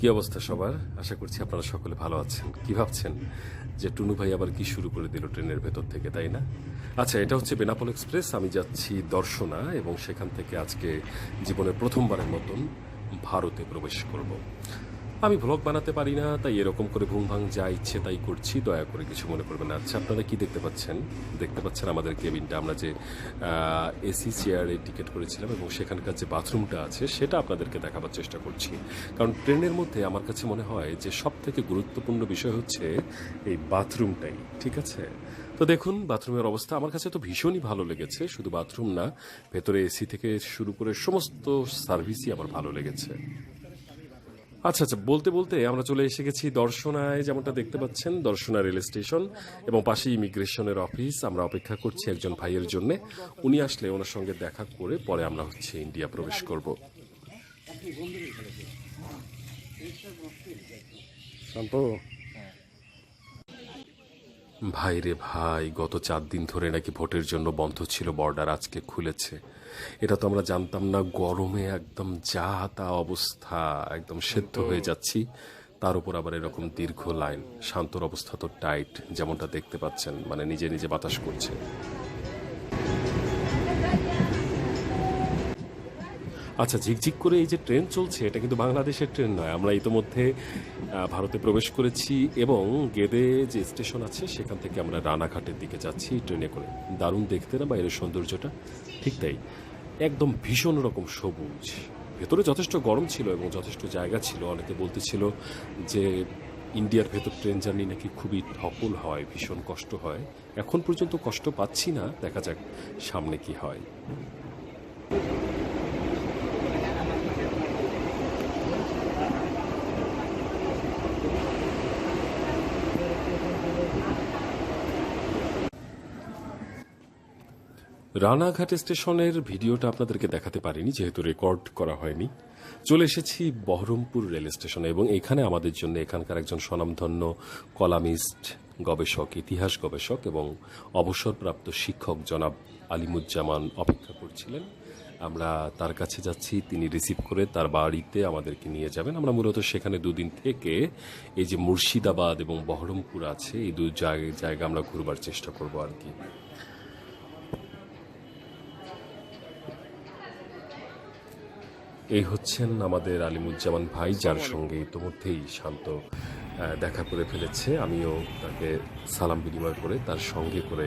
কি অবস্থা সবার? আশা করছি আপনারা সকলে ভালো আছেন। কি ভাবছেন? যে টুনু ভাই আবার কি শুরু করে দিল ট্রেনের ভেতর থেকে, তাই না? আচ্ছা এটা হচ্ছে বেনাপোল এক্সপ্রেস। আমি যাচ্ছি দর্শনা এবং সেখান থেকে আজকে জীবনের প্রথমবারের মতন ভারতে প্রবেশ করব। আমি ভ্লগ বানাতে পারি না, তাই এরকম করে ভুম ভাং যা ইচ্ছে তাই করছি, দয়া করে কিছু মনে করবেন আচ্ছা আপনারা কি দেখতে পাচ্ছেন? দেখতে পাচ্ছেন আমাদের কেবিনটা আমরা যে এসি চেয়ারে টিকিট করেছিলাম এবং সেখানকার যে বাথরুমটা আছে, সেটা আপনাদেরকে দেখাবার চেষ্টা করছি। কারণ ট্রেনের মধ্যে আমার কাছে মনে হয় যে সব থেকে গুরুত্বপূর্ণ বিষয় হচ্ছে এই বাথরুমটাই, ঠিক আছে? তো দেখুন, বাথরুমের অবস্থা আমার কাছে তো ভীষণই ভালো লেগেছে, শুধু বাথরুম না, ভেতরে এসি থেকে শুরু করে সমস্ত সার্ভিসই আমার ভালো লেগেছে। আচ্ছা আচ্ছা বলতে বলতে আমরা চলে এসে গেছি দর্শনায়। যেমনটা দেখতে পাচ্ছেন দর্শনা রেল স্টেশন এবং পাশে ইমিগ্রেশনের অফিস। আমরা অপেক্ষা করছি একজন ভাইয়ের জন্য। উনি আসলে ওনার সঙ্গে দেখা করে পরে আমরা হচ্ছে ইন্ডিয়া প্রবেশ করব। শান্ত। ভাই রে ভাই গত চার দিন ধরে নাকি ভোটের জন্য বন্ধ ছিল বর্ডার আজকে খুলেছে। এটা তো আমরা জানতাম না গরমে একদম যা তা অবস্থা একদম সেদ্ধ হয়ে যাচ্ছি। তার উপর আবার এরকম দীর্ঘ লাইন। শান্তর অবস্থা তো টাইট যেমনটা দেখতে পাচ্ছেন মানে নিজে নিজে বাতাস করছে। আচ্ছা ঝিকঝিক করে এই যে ট্রেন চলছে, এটা কিন্তু বাংলাদেশের ট্রেন নয়। আমরা ইতোমধ্যে ভারতে প্রবেশ করেছি এবং গেদে যে স্টেশন আছে, সেখান থেকে আমরা রানাঘাটের দিকে যাচ্ছি ট্রেনে করে। দারুণ দেখতে না বাইরের সৌন্দর্যটা? ঠিক তাই। একদম ভীষণ রকম সবুজ। ভেতরে যথেষ্ট গরম ছিল এবং যথেষ্ট জায়গা ছিল। অনেকে বলতেছিল যে ইন্ডিয়ার ভেতর ট্রেন জার্নি নাকি খুবই ধকল হয়, ভীষণ কষ্ট হয়। এখন পর্যন্ত কষ্ট পাচ্ছি না, দেখা যাক সামনে কি হয়। রানাঘাট স্টেশনের ভিডিওটা আপনাদেরকে দেখাতে পারিনি, যেহেতু রেকর্ড করা হয়নি। চলে এসেছি বহরমপুর রেল স্টেশনে এবং এখানে আমাদের জন্য এখানকার একজন স্বনামধন্য কলামিস্ট, গবেষক, ইতিহাস গবেষক এবং অবসরপ্রাপ্ত শিক্ষক জনাব আলিমুজ্জামান অপেক্ষা করছিলেন। আমরা তার কাছে যাচ্ছি, তিনি রিসিভ করে তার বাড়িতে আমাদেরকে নিয়ে যাবেন। আমরা মূলত সেখানে দুদিন থেকে এই যে মুর্শিদাবাদ এবং বহরমপুর আছে, এই দু জায়গা জায়গা আমরা ঘুরবার চেষ্টা করব আর কি। এই হচ্ছেন আমাদের আলিমুজ্জামান ভাই যার সঙ্গে ইতোমধ্যেই শান্ত দেখা করে ফেলেছে। আমিও তাকে সালাম বিনিময় করে তার সঙ্গে করে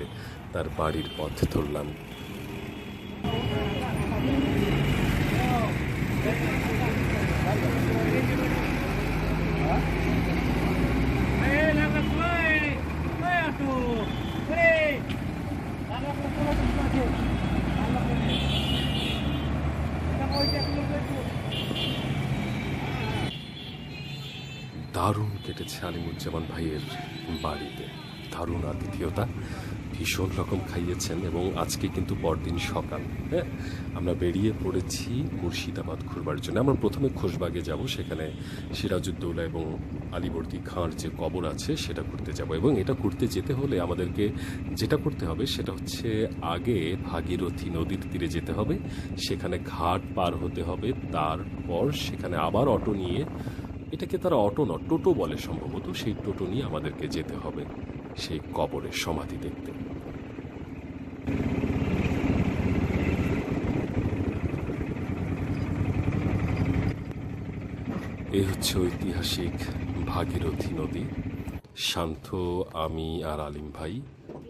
তার বাড়ির পথ ধরলাম। কেটেছে আলিমুজ্জামান ভাইয়ের বাড়িতে। দারুণ আতিথেয়তা, ভীষণ রকম খাইয়েছেন এবং আজকে কিন্তু পরদিন সকাল হ্যাঁ? আমরা বেরিয়ে পড়েছি মুর্শিদাবাদ ঘুরবার জন্য। আমরা প্রথমে খোশবাগে যাব, সেখানে সিরাজউদ্দৌলা এবং আলিবর্দী খাঁর যে কবর আছে, সেটা ঘুরতে যাব। এবং এটা ঘুরতে যেতে হলে আমাদেরকে যেটা করতে হবে, সেটা হচ্ছে আগে ভাগীরথী নদীর তীরে যেতে হবে, সেখানে ঘাট পার হতে হবে, তারপর সেখানে আবার অটো নিয়ে এটাকে তারা অটো নট, টোটো বলে সম্ভবত। সেই টোটো নিয়ে আমাদেরকে যেতে হবে, সেই কবরের সমাধি দেখতে। এ হচ্ছে ঐতিহাসিক ভাগীরথী নদী। শান্ত আমি আর আলিম ভাই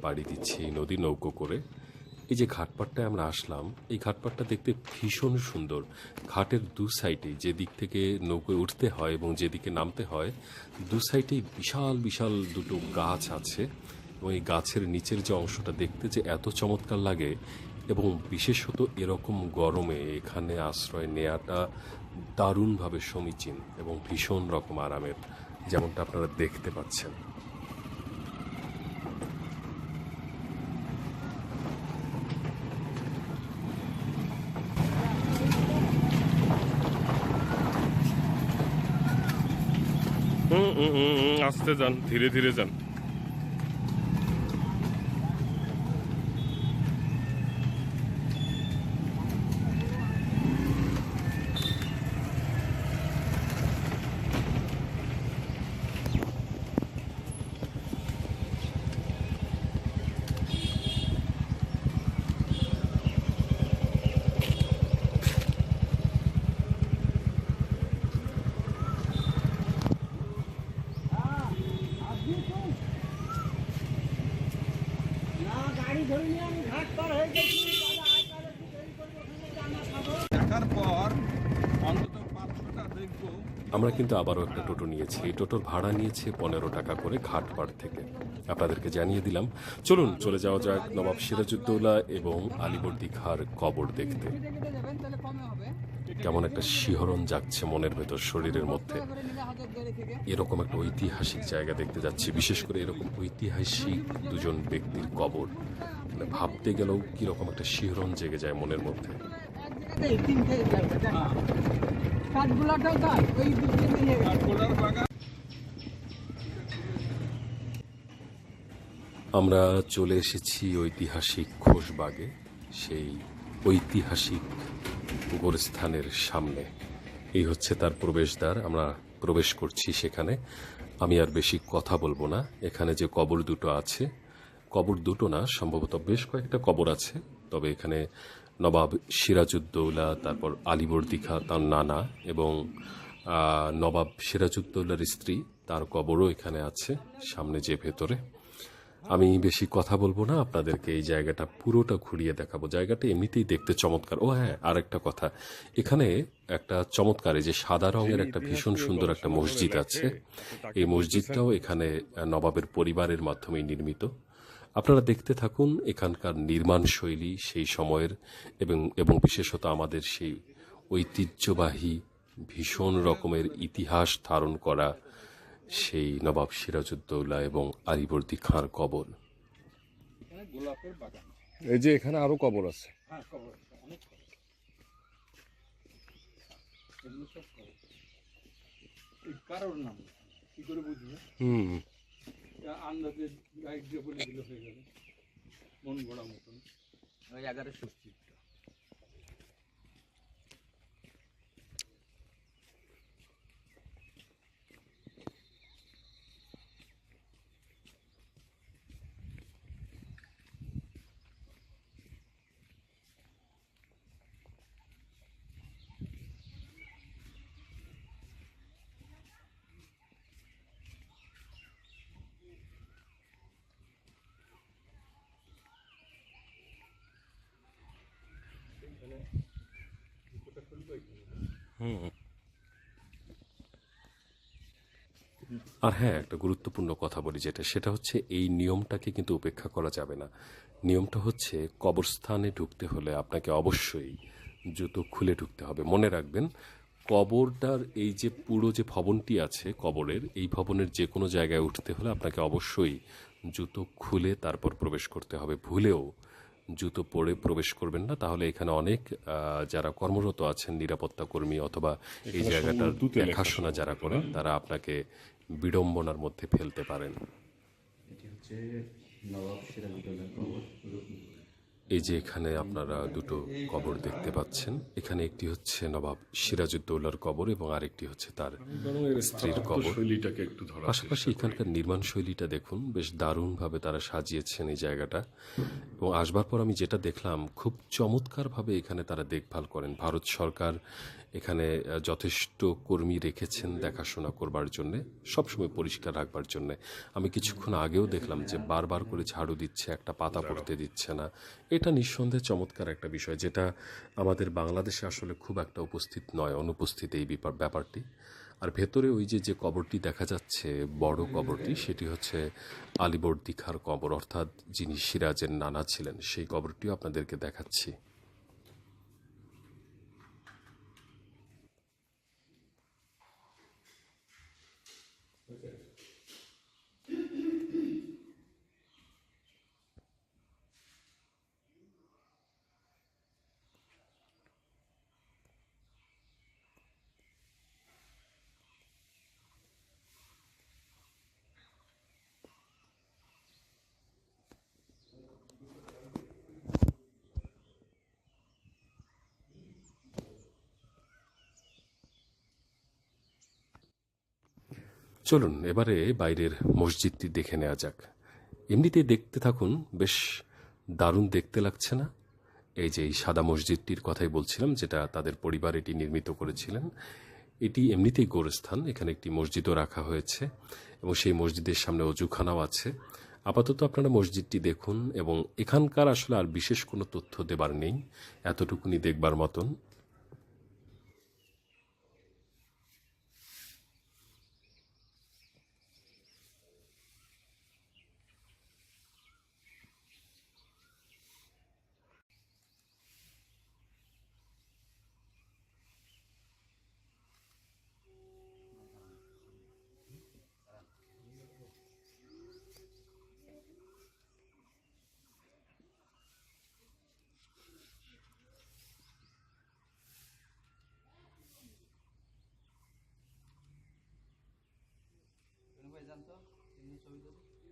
পাড়ি দিচ্ছি নদী নৌকো করে। এই যে ঘাটপাটটায় আমরা আসলাম, এই ঘাটপাটটা দেখতে ভীষণ সুন্দর। ঘাটের দু সাইডে যে দিক থেকে নৌকোয় উঠতে হয় এবং যেদিকে নামতে হয়, দু সাইডেই বিশাল বিশাল দুটো গাছ আছে এবং এই গাছের নিচের যে অংশটা দেখতে যে এত চমৎকার লাগে এবং বিশেষত এরকম গরমে এখানে আশ্রয় নেওয়াটা দারুণভাবে সমীচীন এবং ভীষণ রকম আরামের, যেমনটা আপনারা দেখতে পাচ্ছেন হুম হুম হুম হুম, আস্তে যান ধীরে ধীরে যান। আমরা কিন্তু আবারও একটা টোটো নিয়েছি। এই টোটোর ভাড়া নিয়েছে পনেরো টাকা করে ঘাটপাড় থেকে। আপনাদেরকে জানিয়ে দিলাম। চলুন, চলে যাওয়া যাক নবাব সিরাজউদ্দৌলা এবং আলিবর্দি খার কবর দেখতে। কেমন একটা শিহরণ জাগছে মনের ভেতর, শরীরের মধ্যে। এরকম একটা ঐতিহাসিক জায়গা দেখতে যাচ্ছি। বিশেষ করে এরকম ঐতিহাসিক দুজন ব্যক্তির কবর। মানে ভাবতে গেলেও কীরকম একটা শিহরণ জেগে যায় মনের মধ্যে। তাই, ওই দিক নিয়ে আমরা চলে এসেছি ঐতিহাসিক খোশবাগে, সেই ঐতিহাসিক গোরস্থানের সামনে। এই হচ্ছে তার প্রবেশদ্বার, আমরা প্রবেশ করছি সেখানে। আমি আর বেশি কথা বলব না, এখানে যে কবর দুটো আছে, কবর দুটো না, সম্ভবত বেশ কয়েকটা কবর আছে, তবে এখানে নবাব সিরাজউদ্দৌলা, তারপর আলিবর্দি খা তার নানা এবং নবাব সিরাজউদ্দৌলার স্ত্রী, তার কবরও এখানে আছে, সামনে যে ভেতরে। আমি বেশি কথা বলব না, আপনাদেরকে এই জায়গাটা পুরোটা ঘুরিয়ে দেখাবো। জায়গাটা এমনিতেই দেখতে চমৎকার। ও হ্যাঁ আর একটা কথা। এখানে একটা চমৎকার যে সাদা রঙের একটা ভীষণ সুন্দর একটা মসজিদ আছে। এই মসজিদটাও এখানে নবাবের পরিবারের মাধ্যমেই নির্মিত। আপনারা দেখতে থাকুন এখানকার নির্মাণ শৈলী সেই সময়ের এবং এবং বিশেষত আমাদের সেই ঐতিহ্যবাহী ভীষণ রকমের ইতিহাস ধারণ করা সেই নবাব সিরাজউদ্দৌলা এবং আলিবর্দি খাঁর কবর। এই যে এখানে আরও কবর আছে। হ্যাঁ কবর অনেক কবর। এগুলো সব কবর। এই কারোর নাম কি করে বুঝবে? হুম। আন্দাজে গাইড দিয়ে বলে দিলে হয়ে যাবে। মন গড়া মতন। ওই এগারো ষষ্ঠী। আর হ্যাঁ একটা গুরুত্বপূর্ণ কথা বলি যেটা, সেটা হচ্ছে এই নিয়মটাকে কিন্তু উপেক্ষা করা যাবে না। নিয়মটা হচ্ছে কবরস্থানে ঢুকতে হলে আপনাকে অবশ্যই জুতো খুলে ঢুকতে হবে। মনে রাখবেন, কবরটার এই যে পুরো যে ভবনটি আছে কবরের, এই ভবনের যে কোনো জায়গায় উঠতে হলে আপনাকে অবশ্যই জুতো খুলে তারপর প্রবেশ করতে হবে। ভুলেও জুতো পরে প্রবেশ করবেন না তাহলে এখানে অনেক যারা কর্মরত আছেন নিরাপত্তা কর্মী অথবা এই জায়গাটার দেখাশোনা যারা করেন তারা আপনাকে বিড়ম্বনার মধ্যে ফেলতে পারেন। এটি হচ্ছে নবাব সিরাজুদ্দৌলার কবর এই যে এখানে আপনারা দুটো কবর দেখতে পাচ্ছেন এখানে একটি হচ্ছে নবাব সিরাজউদ্দৌলার কবর এবং আরেকটি হচ্ছে তার স্ত্রীর কবর। পাশাপাশি এখানকার নির্মাণ শৈলীটা দেখুন বেশ দারুণভাবে তারা সাজিয়েছেন এই জায়গাটা। এবং আসবার পর আমি যেটা দেখলাম খুব চমৎকারভাবে এখানে তারা দেখভাল করেন। ভারত সরকার এখানে যথেষ্ট কর্মী রেখেছেন দেখাশোনা করবার জন্য সবসময় পরিষ্কার রাখবার জন্য। আমি কিছুক্ষণ আগেও দেখলাম যে বারবার করে ঝাড়ু দিচ্ছে একটা পাতা পড়তে দিচ্ছে না। এটা নিঃসন্দেহে চমৎকার একটা বিষয়, যেটা আমাদের বাংলাদেশে আসলে খুব একটা উপস্থিত নয়, অনুপস্থিত এই ব্যাপারটি। আর ভেতরে ওই যে যে কবরটি দেখা যাচ্ছে, বড় কবরটি, সেটি হচ্ছে আলিবর্দিখার কবর, অর্থাৎ যিনি সিরাজের নানা ছিলেন, সেই কবরটিও আপনাদেরকে দেখাচ্ছি। চলুন, এবারে বাইরের মসজিদটি দেখে নেওয়া যাক। এমনিতে দেখতে থাকুন, বেশ দারুণ দেখতে লাগছে না? এই যে এই সাদা মসজিদটির কথাই বলছিলাম, যেটা তাদের পরিবার এটি নির্মিত করেছিলেন, এটি এমনিতেই গোরস্থান, এখানে একটি মসজিদও রাখা হয়েছে এবং সেই মসজিদের সামনে অজুখানাও আছে। আপাতত আপনারা মসজিদটি দেখুন এবং এখানকার আসলে আর বিশেষ কোনো তথ্য দেবার নেই, এতটুকুনি দেখবার মতন।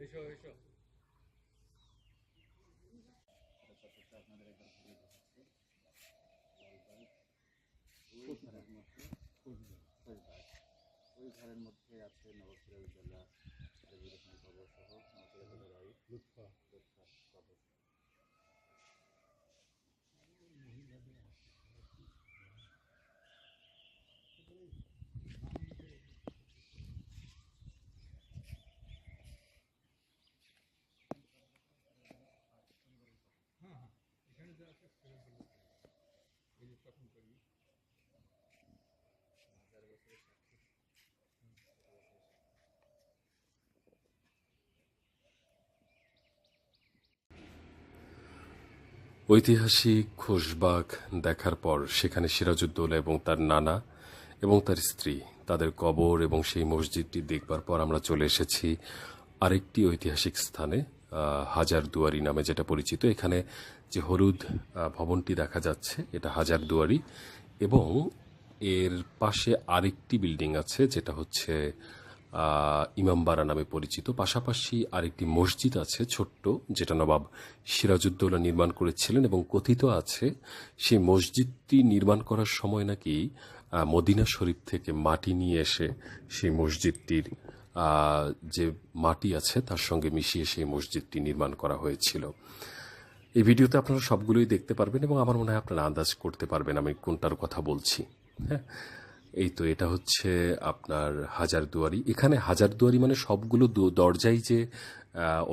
এসো এসো। ওই ঘরের মধ্যে আছে নবাব সিরাজউদ্দৌলা সিরাজুল ইসলাম কবর সহ বাড়ি লুৎফা লুৎফা। ঐতিহাসিক খোশবাগ দেখার পর সেখানে সিরাজউদ্দৌলা এবং তার নানা এবং তার স্ত্রী, তাদের কবর এবং সেই মসজিদটি দেখবার পর আমরা চলে এসেছি আরেকটি ঐতিহাসিক স্থানে হাজার দুয়ারি নামে যেটা পরিচিত। এখানে যে হলুদ ভবনটি দেখা যাচ্ছে, এটা হাজার দুয়ারি এবং এর পাশে আরেকটি বিল্ডিং আছে যেটা হচ্ছে ইমামবাড়া নামে পরিচিত। পাশাপাশি আরেকটি মসজিদ আছে ছোট্ট, যেটা নবাব সিরাজউদ্দৌলা নির্মাণ করেছিলেন এবং কথিত আছে, সেই মসজিদটি নির্মাণ করার সময় নাকি মদিনা শরীফ থেকে মাটি নিয়ে এসে সেই মসজিদটির যে মাটি আছে তার সঙ্গে মিশিয়ে সেই মসজিদটি নির্মাণ করা হয়েছিল। এই ভিডিওতে আপনারা সবগুলোই দেখতে পারবেন এবং আমার মনে হয় আপনারা আন্দাজ করতে পারবেন আমি কোনটার কথা বলছি। হ্যাঁ? এই তো এটা হচ্ছে আপনার হাজার দুয়ারি। এখানে হাজার দুয়ারি মানে সবগুলো দরজাই যে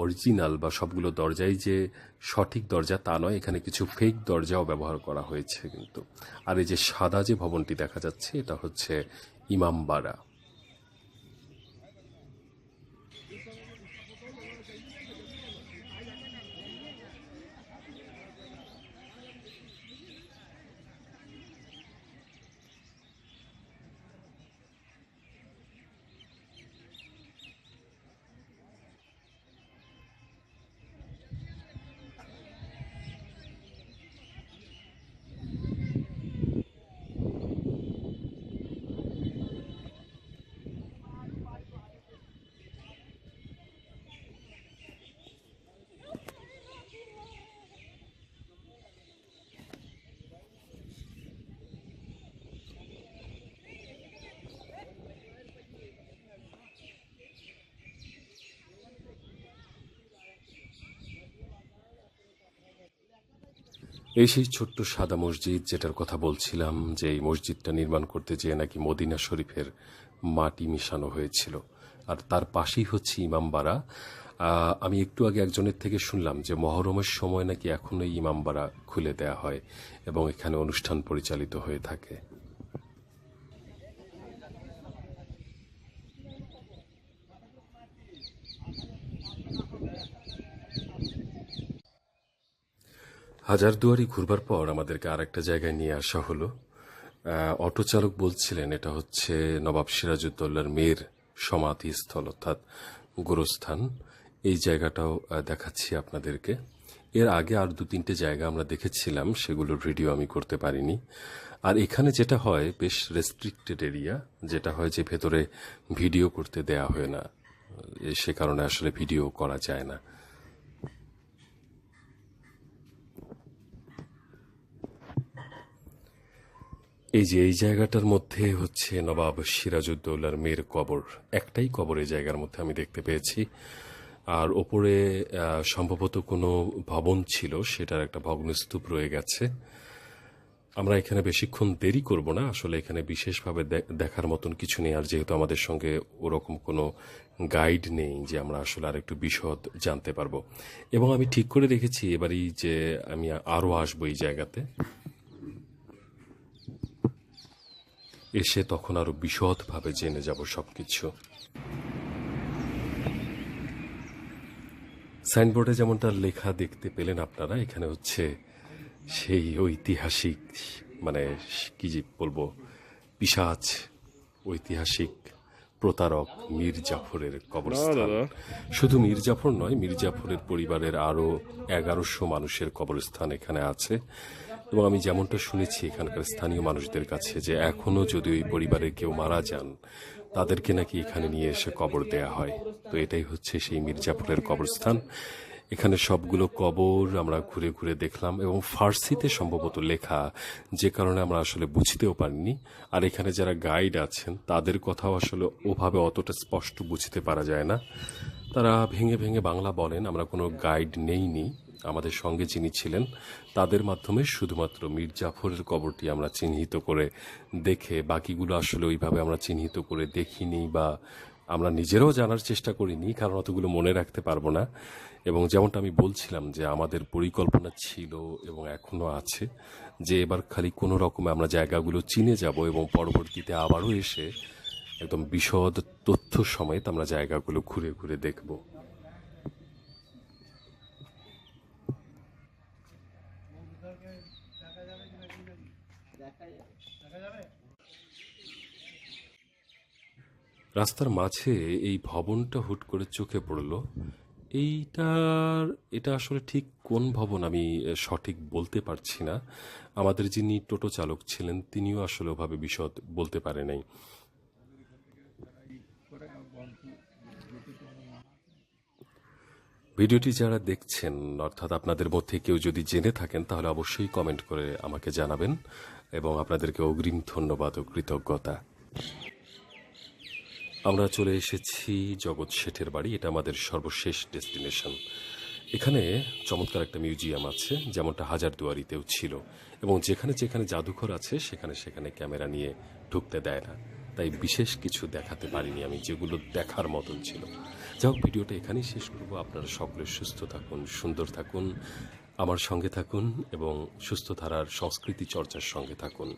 অরিজিনাল বা সবগুলো দরজাই যে সঠিক দরজা তা নয়, এখানে কিছু ফেক দরজাও ব্যবহার করা হয়েছে কিন্তু। আর এই যে সাদা যে ভবনটি দেখা যাচ্ছে, এটা হচ্ছে ইমামবাড়া। এই সেই ছোট্ট সাদা মসজিদ যেটার কথা বলছিলাম যে এই মসজিদটা নির্মাণ করতে যেয়ে নাকি মদিনা শরীফের মাটি মিশানো হয়েছিল। আর তার পাশেই হচ্ছে ইমামবাড়া। আমি একটু আগে একজনের থেকে শুনলাম যে মহরমের সময় নাকি এখনও এই ইমামবাড়া খুলে দেয়া হয় এবং এখানে অনুষ্ঠান পরিচালিত হয়ে থাকে। হাজারদুয়ারি ঘুরবার পর আমাদেরকে আর একটা জায়গায় নিয়ে আসা হলো। অটো চালক বলছিলেন, এটা হচ্ছে নবাব সিরাজউদ্দৌলার মেয়ের সমাধিস্থল, অর্থাৎ গোরস্থান। এই জায়গাটাও দেখাচ্ছি আপনাদেরকে। এর আগে আর দু তিনটে জায়গা আমরা দেখেছিলাম, সেগুলোর ভিডিও আমি করতে পারিনি। আর এখানে যেটা হয়, বেশ রেস্ট্রিক্টেড এরিয়া যেটা হয় যে ভেতরে ভিডিও করতে দেয়া হয় না। সে কারণে আসলে ভিডিও করা যায় না। এই যে, এই জায়গাটার মধ্যে হচ্ছে নবাব সিরাজউদ্দৌলার মেয়ের কবর। একটাই কবর এই জায়গার মধ্যে আমি দেখতে পেয়েছি। আর ওপরে সম্ভবত কোনো ভবন ছিল, সেটার একটা ভগ্নস্তূপ রয়ে গেছে। আমরা এখানে বেশিক্ষণ দেরি করব না, আসলে এখানে বিশেষভাবে দেখার মতন কিছু নেই, আর যেহেতু আমাদের সঙ্গে ওরকম কোনো গাইড নেই যে আমরা আসলে আর একটু বিশদ জানতে পারব। এবং আমি ঠিক করে রেখেছি, এবারই যে আমি আরও আসব এই জায়গাতে। এসে তখন আরও বিশদভাবে জেনে যাব সবকিছু। সাইনবোর্ডে যেমনটা লেখা দেখতে পেলেন আপনারা এখানে হচ্ছে সেই ঐতিহাসিক মানে কি যে বলব পিসাচ ঐতিহাসিক প্রতারক মীর জাফরের কবরস্থান। শুধু মীর জাফর নয় মীর জাফরের পরিবারের আরও এগারোশো মানুষের কবরস্থান এখানে আছে। এবং আমি যেমনটা শুনেছি এখানকার স্থানীয় মানুষদের কাছে যে এখনও যদি ওই পরিবারের কেউ মারা যান, তাদেরকে নাকি এখানে নিয়ে এসে কবর দেয়া হয়। তো এটাই হচ্ছে সেই মির্জাপুরের কবরস্থান। এখানে সবগুলো কবর আমরা ঘুরে ঘুরে দেখলাম এবং ফার্সিতে সম্ভবত লেখা, যে কারণে আমরা আসলে বুঝতেও পারিনি। আর এখানে যারা গাইড আছেন, তাদের কথাও আসলে ওভাবে অতটা স্পষ্ট বুঝতে পারা যায় না। তারা ভেঙে ভেঙে বাংলা বলেন, আমরা কোনো গাইড নেইনি। আমাদের সঙ্গে যিনি ছিলেন, তাদের মাধ্যমে শুধুমাত্র মীর জাফরের কবরটি আমরা চিহ্নিত করে দেখে, বাকিগুলো আসলে ওইভাবে আমরা চিহ্নিত করে দেখিনি বা আমরা নিজেরাও জানার চেষ্টা করিনি, কারণ অতগুলো মনে রাখতে পারব না। এবং যেমনটা আমি বলছিলাম যে আমাদের পরিকল্পনা ছিল এবং এখনও আছে যে এবার খালি কোনো রকমে আমরা জায়গাগুলো চিনে যাব এবং পরবর্তীতে আবারও এসে একদম বিশদ তথ্য সমেত আমরা জায়গাগুলো ঘুরে ঘুরে দেখব। রাস্তার মাঝে এই ভবনটা হুট করে চোখে পড়ল। এইটার এটা আসলে ঠিক কোন ভবন আমি সঠিক বলতে পারছি না। আমাদের যিনি টোটো চালক ছিলেন, তিনিও আসলে ওভাবে বিশদ বলতে পারে নাই। ভিডিওটি যারা দেখছেন, অর্থাৎ আপনাদের মধ্যে কেউ যদি জেনে থাকেন, তাহলে অবশ্যই কমেন্ট করে আমাকে জানাবেন এবং আপনাদেরকে অগ্রিম ধন্যবাদ ও কৃতজ্ঞতা। আমরা চলে এসেছি জগৎ শেঠের বাড়ি, এটা আমাদের সর্বশেষ ডেস্টিনেশন। এখানে চমৎকার একটা মিউজিয়াম আছে, যেমনটা হাজারদুয়ারিতেও ছিল এবং যেখানে যেখানে জাদুঘর আছে, সেখানে সেখানে ক্যামেরা নিয়ে ঢুকতে দেয় না। তাই বিশেষ কিছু দেখাতে পারিনি আমি, যেগুলো দেখার মতন ছিল। যাই হোক, ভিডিওটা এখানেই শেষ করব। আপনারা সকলে সুস্থ থাকুন, সুন্দর থাকুন, আমার সঙ্গে থাকুন এবং সুস্থ ধারার সংস্কৃতি চর্চার সঙ্গে থাকুন।